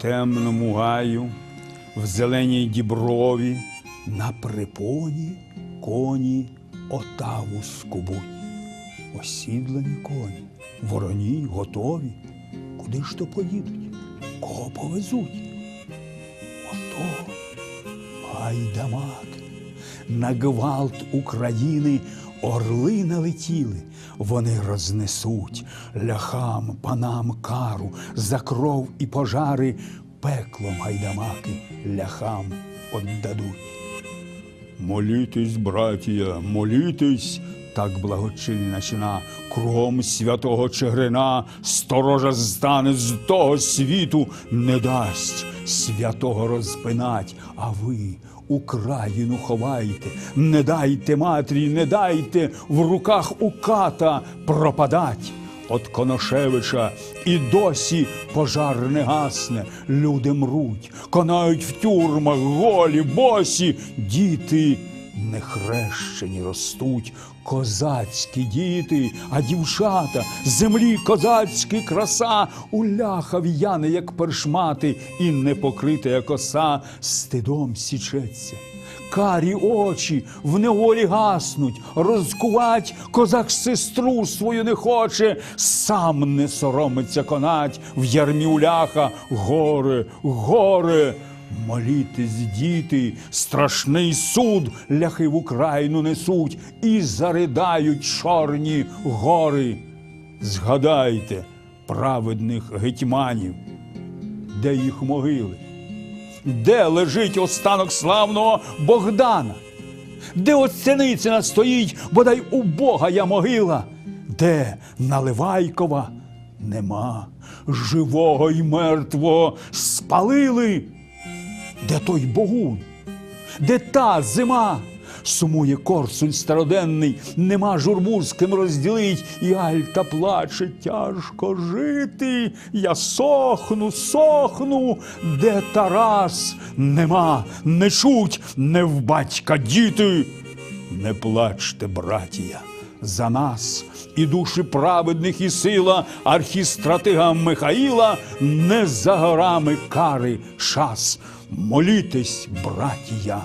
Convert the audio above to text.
темному гаю, в зеленій діброві, на припоні коні отаву скубуть. Осідлені коні, вороні готові. Куди ж то поїдуть? Кого повезуть? Ото гайдамак. На гвалт України орли налетіли. Вони рознесуть ляхам, панам кару за кров і пожари, пеклом гайдамаки ляхам отдадуть. Молітесь, братія, молітесь, так благочинна чина, кругом святого Чигирина сторожа здане з того світу, не дасть святого розпинать, а ви Україну ховайте, не дайте матрі, не дайте в руках у ката пропадать. От Коношевича і досі пожар не гасне, люди мруть, конають в тюрмах, голі, босі, діти нехрещені ростуть, козацькі діти, а дівчата, землі козацькі краса, у ляха в'яне, як першмати, і непокрита коса, стидом січеться. Карі очі в неволі гаснуть, розкувать козак сестру свою не хоче, сам не соромиться конать в ярмі у ляха. Горе, горе, молітесь, діти, страшний суд ляхи в Україну несуть і заридають чорні гори. Згадайте праведних гетьманів, де їх могили. Де лежить останок славного Богдана? Де от стоїть, бодай у Бога я могила? Де Наливайкова нема, живого й мертвого спалили? Де той Богун? Де та зима? Сумує корсунь староденний, нема журбу з ким розділить, і Альта плаче, тяжко жити. Я сохну, сохну, де Тарас? Нема, не чуть, не в батька діти. Не плачте, братія, за нас і душі праведних, і сила архістратига Михаїла не за горами кари час. Молітесь, братія.